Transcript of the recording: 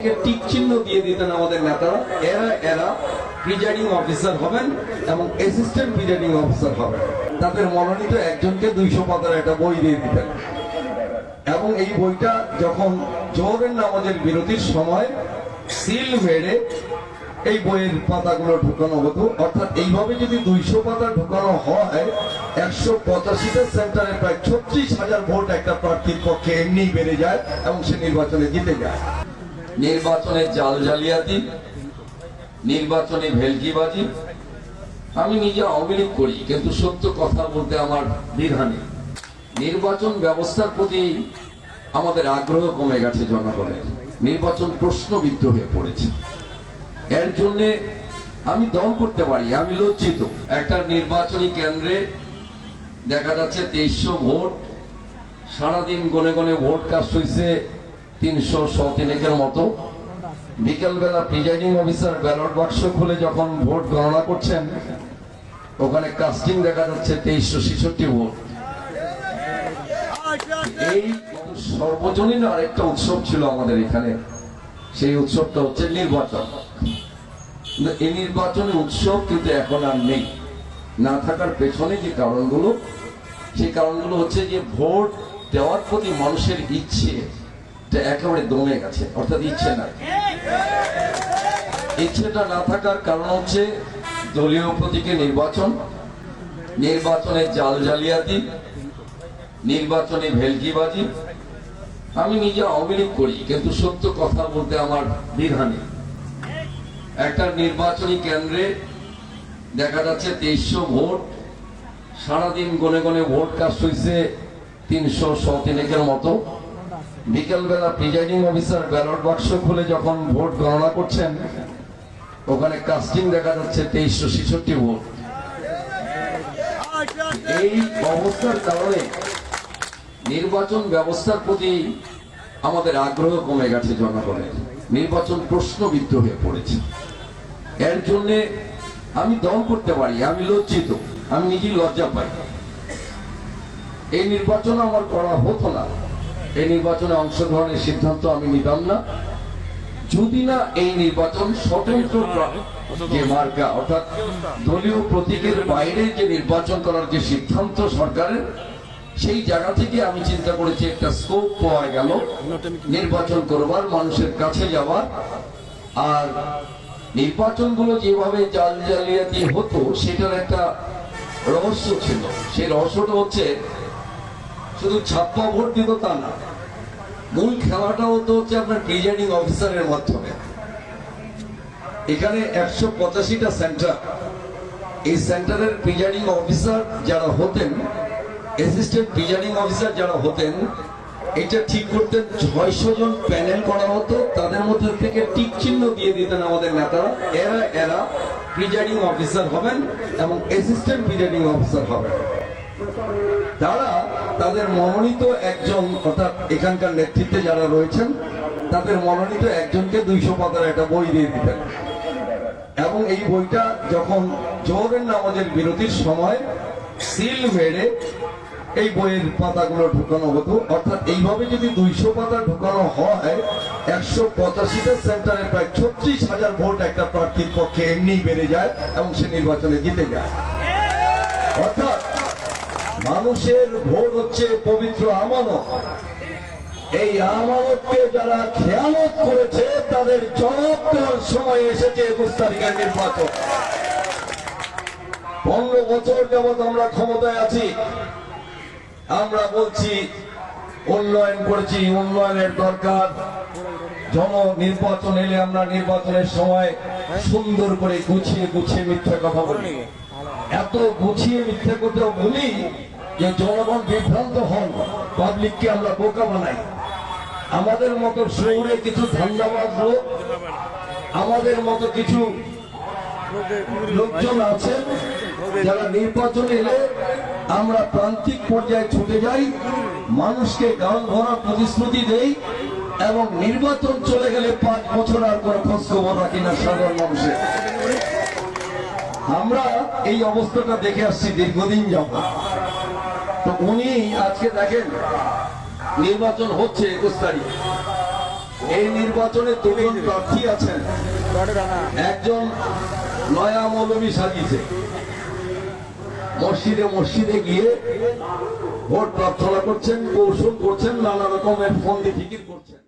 দিয়ে দিতেন আমাদের নেতারা। এরা এরা প্রিজাইডিং অফিসার হবেন এবং অ্যাসিস্ট্যান্ট প্রিজাইডিং অফিসার হবেন। তাদের মনোনীত একজনকে দুইশো পাতার একটা বই দিয়ে দিতেন। এবং এই বইটা যখন নামাজের বিরতির সময় সিল মেরে এই বইয়ের পাতাগুলো ঢুকানো হতো, অর্থাৎ এইভাবে যদি দুইশো পাতা ঢুকানো হয়, একশো পঁচাশিটা সেন্টারে প্রায় ছত্রিশ হাজার ভোট একটা প্রার্থীর পক্ষে এমনি বেড়ে যায় এবং সে নির্বাচনে জিতে যায়। নির্বাচনে জাল জালিয়াতি, নির্বাচনে ভেলকিবাজি, আমি নিজে আওয়ামী লীগ করি, কিন্তু সত্য কথা বলতে আমার দ্বিধা নেই। নির্বাচন ব্যবস্থার প্রতি আমাদের আগ্রহ কমে গেছে জনগণের। নির্বাচন প্রশ্নবিদ্ধ হয়ে পড়েছে। এর জন্য আমি দল করতে পারি, আমি লজ্জিত। একটা নির্বাচনী কেন্দ্রে দেখা যাচ্ছে তেইশশো ভোট, সারাদিন গনে গনে ভোট কাস্ট হয়েছে তিনশো সতিনেকের মতো। বিকেলবেলা প্রিজাইডিং অফিসার ব্যালট বাক্স খুলে যখন ভোট গণনা করছেন, ওখানে কাস্টিং দেখা যাচ্ছে তেইশশো ছেষট্টি ভোট। এই সর্বজনীন আরেকটা উৎসব ছিল আমাদের এখানে। সেই উৎসবটা হচ্ছে নির্বাচন। এই নির্বাচনের উৎসব কিন্তু এখন আর নেই। না থাকার পেছনে যে কারণগুলো, সেই কারণগুলো হচ্ছে যে ভোট দেওয়ার প্রতি মানুষের ইচ্ছে এটা একেবারে দমে গেছে, অর্থাৎ ইচ্ছে নাই। ইচ্ছেটা না থাকার কারণ হচ্ছে দলীয় প্রতীকে নির্বাচন, নির্বাচনে জাল জালিয়াতি, নির্বাচনে ভেলকিবাজি। আমি নিজে আওয়ামী করি, কিন্তু সত্য কথা বলতে আমার দ্বিধা নেই। একটা নির্বাচনী কেন্দ্রে দেখা যাচ্ছে তেইশশো ভোট, সারাদিন গনে গনে ভোট কাস্ট হয়েছে তিনশো সতিনেকের মতো। বিকেলবেলা প্রিজাইডিং অফিসার ব্যালট বাক্স খুলে যখন ভোট গণনা করছেন, ওখানে কাস্টিং দেখা যাচ্ছে তেইশশো ছেষট্টি ভোট। এই অবস্থার কারণে নির্বাচন ব্যবস্থার প্রতি আমাদের আগ্রহ কমে গেছে জনগণের। নির্বাচন প্রশ্নবিদ্ধ হয়ে পড়েছে। এর জন্য আমি দল করতে পারি, আমি লজ্জিত, আমি নিজেই লজ্জা পাই। এই নির্বাচন আমার করা হতো না। এই নির্বাচনে অংশগ্রহণের সিদ্ধান্ত আমি নিতাম না। যদি না এই নির্বাচন স্বতন্ত্র যে মার্কা, অর্থাৎ দলীয় প্রতীকের বাইরে যে নির্বাচন করার যে সিদ্ধান্ত সরকারের, সেই জায়গা থেকে আমি চিন্তা করেছি একটা স্কোপ পাওয়া গেল নির্বাচন করবার, মানুষের কাছে যাওয়ার। আর নির্বাচনগুলো যেভাবে জাল জালিয়াতি হতো, সেটার একটা রহস্য ছিল। সেই রহস্যটা হচ্ছে শুধু ছাপ্পা ভোট দিত তা না, মূল খেলাটা হতো হচ্ছে আপনার প্রিজাইডিং অফিসারের মাধ্যমে। এখানে একশো পঁচাশিটা সেন্টার এই সেন্টারের প্রিজাইডিং অফিসার যারা হতেন অ্যাসিস্ট্যান্ট প্রিজাইডিং অফিসার যারা হতেন, এটা ঠিক করতেন ছয়শো জন প্যানেল করা হতো তাদের মধ্যে থেকে টিক চিহ্ন দিয়ে দিতেন আমাদের নেতারা এরা এরা প্রিজাইডিং অফিসার হবেন এবং অ্যাসিস্ট্যান্ট প্রিজাইডিং অফিসার হবেন। তারা তাদের মনোনীত একজন, অর্থাৎ এখানকার নেতৃত্বে যারা রয়েছেন, তাদের মনোনীত একজনকে দুইশো পাতার একটা বই দিয়ে দিতেন। এবং এই বইটা যখন জোহরের নামাজের বিরতির সময় সিল মেরে এই বইয়ের পাতাগুলো ঢুকানো হতো, অর্থাৎ এইভাবে যদি দুইশো পাতা ঢুকানো হয়, একশো পঁচাশিটা সেন্টারে প্রায় ছত্রিশ হাজার ভোট একটা প্রার্থীর পক্ষে এমনি বেড়ে যায় এবং সে নির্বাচনে জিতে যায়। অর্থাৎ মানুষের ভোট হচ্ছে পবিত্র আমানত। এই আমানতকে যারা খেয়ালত করেছে, তাদের জবাব দেওয়ার সময় এসেছে একুশ তারিখের নির্বাচন। পনেরো বছর যাবৎ আমরা ক্ষমতায় আছি। আমরা বলছি, উন্নয়ন করেছি, উন্নয়নের দরকার। জন নির্বাচন এলে আমরা নির্বাচনের সময় সুন্দর করে গুছিয়ে গুছিয়ে মিথ্যা কথা বলি। এত গুছিয়ে মিথ্যা কথা বলি যে জনগণ বিভ্রান্ত হন পাবলিককে আমরা বোকা বানাই। আমাদের মতো শহরে কিছু ধান্দাবাজ লোক, আমাদের মতো কিছু লোকজন আছেন যারা নির্বাচন এলে আমরা প্রান্তিক পর্যায়ে ছুটে যাই, মানুষকে গান ভরা প্রতিশ্রুতি দেই এবং নির্বাচন চলে গেলে পাঁচ বছর আর কোনো খোঁজ খবর রাখি না সাধারণ মানুষের। আমরা এই অবস্থাটা দেখে আসছি দীর্ঘদিন যাব তো উনি আজকে দেখেন নির্বাচন হচ্ছে একুশ তারিখ। এই নির্বাচনে দুজন প্রার্থী আছেন। একজন নয়া মৌলবী সাজিয়েছে। মসজিদে মসজিদে গিয়ে ভোট প্রার্থনা করছেন কৌশল করছেন নানা রকমের ফন্দি ফিকির করছেন।